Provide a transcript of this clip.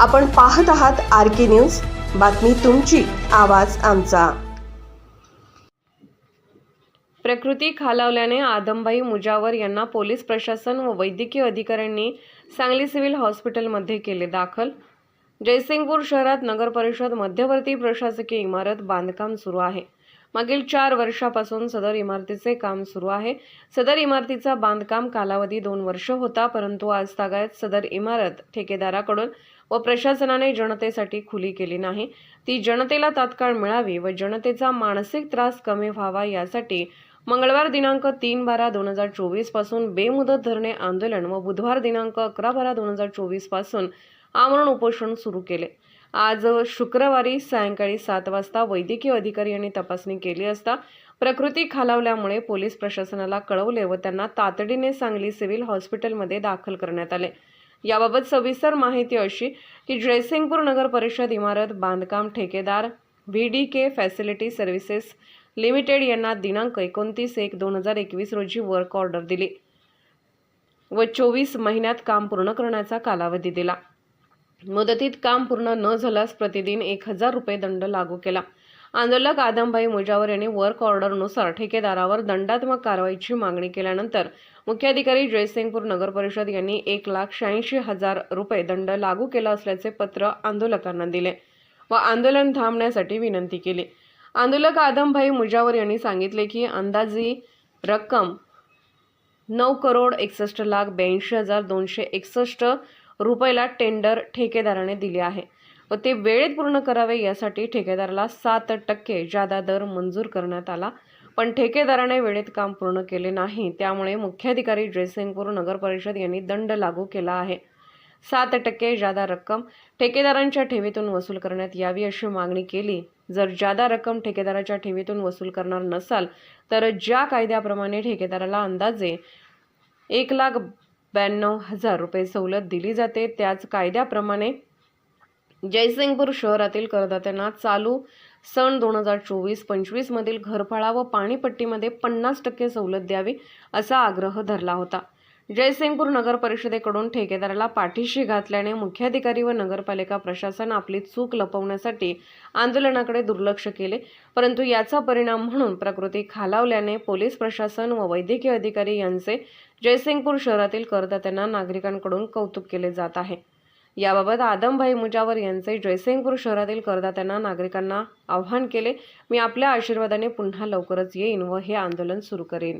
आपण पाहत आहात आर के न्यूज. बातमी तुमची आवाज आमचा. प्रकृती खालावल्याने आदमबाई मुजावर यांना पोलीस प्रशासन व वैद्यकीय अधिकाऱ्यांनी सांगली सिव्हिल हॉस्पिटलमध्ये केले दाखल. जयसिंगपूर शहरात नगर परिषद मध्यवर्ती प्रशासकीय इमारत बांधकाम सुरू आहे. मागील चार वर्षापासून सदर इमारतीचे काम सुरू आहे. सदर इमारतीचा बांधकाम कालावधी दोन वर्ष होता परंतु आज तागायत सदर इमारत ठेकेदाराकडून व प्रशासनाने जनतेसाठी खुली केली नाही. ती जनतेला तात्काळ मिळावी व जनतेचा मानसिक त्रास कमी व्हावा यासाठी मंगळवार दिनांक तीन बारा दोन हजार चोवीसपासून बेमुदत धरणे आंदोलन व बुधवार दिनांक अकरा बारा दोन हजार चोवीसपासून आमरण उपोषण सुरू केले. आज शुक्रवारी सायंकाळी सात वाजता वैद्यकीय अधिकारी यांनी तपासणी केली असता प्रकृती खालावल्यामुळे पोलीस प्रशासनाला कळवले व त्यांना तातडीने सांगली सिव्हिल हॉस्पिटलमध्ये दाखल करण्यात आले. याबाबत सविस्तर माहिती अशी की जयसिंगपूर नगर परिषद इमारत बांधकाम ठेकेदार V D K facility services limited यांना दिनांक एकोणतीस एक दोन हजार एकवीस रोजी वर्क ऑर्डर दिली व चोवीस महिन्यात काम पूर्ण करण्याचा कालावधी दिला. मुदतीत काम पूर्ण न झाल्यास प्रतिदिन एक हजार रुपये दंड लागू केला. आंदोलक आदमभाई मुजावर यांनी वर्क ऑर्डरनुसार ठेकेदारावर दंडात्मक कारवाईची मागणी केल्यानंतर मुख्याधिकारी जयसिंगपूर नगर परिषद यांनी एक लाख शहाऐंशी हजार रुपये दंड लागू केला असल्याचे पत्र आंदोलकांना दिले व आंदोलन थांबण्यासाठी विनंती केली. आंदोलक आदमभाई मुजावर यांनी सांगितले की अंदाजी रक्कम नऊ करोड एकसष्ट लाख ब्याऐंशी हजार दोनशे एकसष्ट रुपयाला टेंडर ठेकेदाराने दिले आहे. व ते वेळेत पूर्ण करावे यासाठी ठेकेदाराला सात टक्के जादा दर मंजूर करण्यात आला. पण ठेकेदाराने वेळेत काम पूर्ण केले नाही. त्यामुळे मुख्याधिकारी जयसिंगपूर नगर परिषद यांनी दंड लागू केला आहे. सात टक्के जादा रक्कम ठेकेदारांच्या ठेवीतून वसूल करण्यात यावी अशी मागणी केली. जर जादा रक्कम ठेकेदाराच्या ठेवीतून वसूल करणार नसाल तर ज्या कायद्याप्रमाणे ठेकेदाराला अंदाजे एक लाख ब्याण्णव हजार रुपये सवलत दिली जाते. त्याच कायद्याप्रमाणे जयसिंगपूर शहरातील करदात्यांना चालू सन दोन हजार चोवीस पंचवीसमधील घरफाळा व पाणीपट्टीमध्ये पन्नास टक्के सवलत द्यावी असा आग्रह धरला होता. जयसिंगपूर नगर परिषदेकडून ठेकेदाराला पाठीशी घातल्याने मुख्याधिकारी व नगरपालिका प्रशासन आपली चूक लपवण्यासाठी आंदोलनाकडे दुर्लक्ष केले. परंतु याचा परिणाम म्हणून प्रकृती खालावल्याने पोलीस प्रशासन व वैद्यकीय अधिकारी यांचे जयसिंगपूर शहरातील करदात्यांना नागरिकांकडून कौतुक केले जात आहे. याबाबत आदमभाई मुजावर यांचे जयसिंगपूर शहरातील करदात्यांना नागरिकांना आव्हान केले. मी आपल्या आशीर्वादाने पुन्हा लवकरच येईन व हे आंदोलन सुरू करेन.